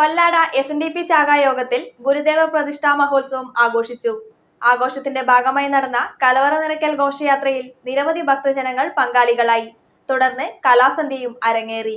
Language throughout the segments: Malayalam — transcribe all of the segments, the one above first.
Kollada S N D P ശാഖാ യോഗത്തിൽ ഗുരുദേവ പ്രതിഷ്ഠാ മഹോത്സവം ആഘോഷിച്ചു. ആഘോഷത്തിന്റെ ഭാഗമായി നടന്ന കലവറ നിരക്കൽ ഘോഷയാത്രയിൽ നിരവധി ഭക്തജനങ്ങൾ പങ്കാളികളായി. തുടർന്ന് കലാസന്ധ്യയും അരങ്ങേറി.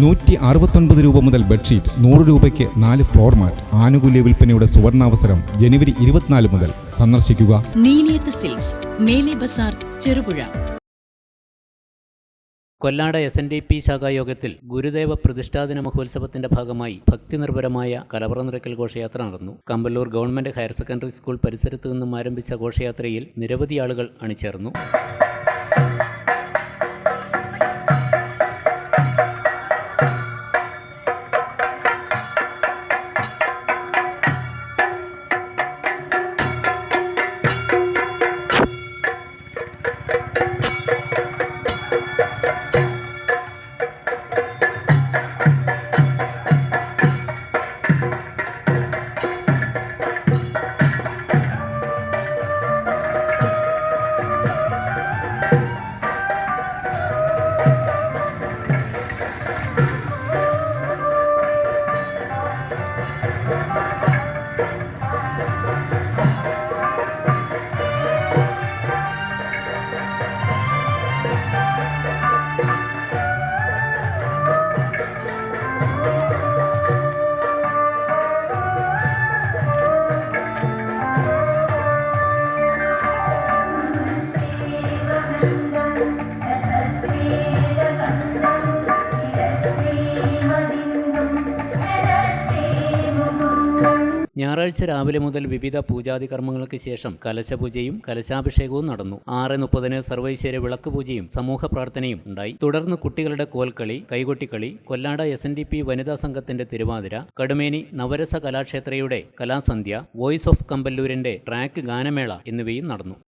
നൂറ്റി അറുപത്തൊൻപത് രൂപ മുതൽ ബെഡ്ഷീറ്റ് നൂറ് രൂപയ്ക്ക് നാല് ഫ്ലോർ മാറ്റ് ആനുകൂല്യ വിൽപ്പനയുടെ സുവർണാവസരം ജനുവരി ഇരുപത്തിനാല് മുതൽ. സന്ദർശിക്കുക. Neeliyath Silks Mele Bazar Cherupuzha. Kollad S N D P ശാഖായോഗത്തിൽ Gurudeva പ്രതിഷ്ഠാദിന മഹോത്സവത്തിന്റെ ഭാഗമായി ഭക്തിനിർഭരമായ കലവറ നിറയ്ക്കൽ ഘോഷയാത്ര നടന്നു. Kambalur government higher secondary school പരിസരത്തു നിന്നും ആരംഭിച്ച ഘോഷയാത്രയിൽ നിരവധി ആളുകൾ അണിചേർന്നു. ഞായറാഴ്ച രാവിലെ മുതൽ വിവിധ പൂജാതി കർമ്മങ്ങൾക്ക് ശേഷം കലശപൂജയും കലശാഭിഷേകവും നടന്നു. ആറ് മുപ്പതിന് സർവൈശ്വര്യ വിളക്ക് പൂജയും സമൂഹ പ്രാർത്ഥനയും ഉണ്ടായി. തുടർന്ന് കുട്ടികളുടെ കോൽക്കളി കൈകൊട്ടിക്കളി Kollada S N D P വനിതാ സംഘത്തിന്റെ തിരുവാതിര കടുമേനി നവരസ കലാക്ഷേത്രയുടെ കലാസന്ധ്യ വോയിസ് ഓഫ് കമ്പല്ലൂരിന്റെ ട്രാക്ക് ഗാനമേള എന്നിവയും നടന്നു.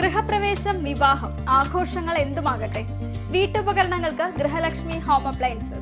ഗൃഹപ്രവേശം വിവാഹം ആഘോഷങ്ങൾ എന്തുമാകട്ടെ? വീട്ടുപകരണങ്ങൾക്ക് ഗൃഹലക്ഷ്മി ഹോം അപ്ലയൻസസ്.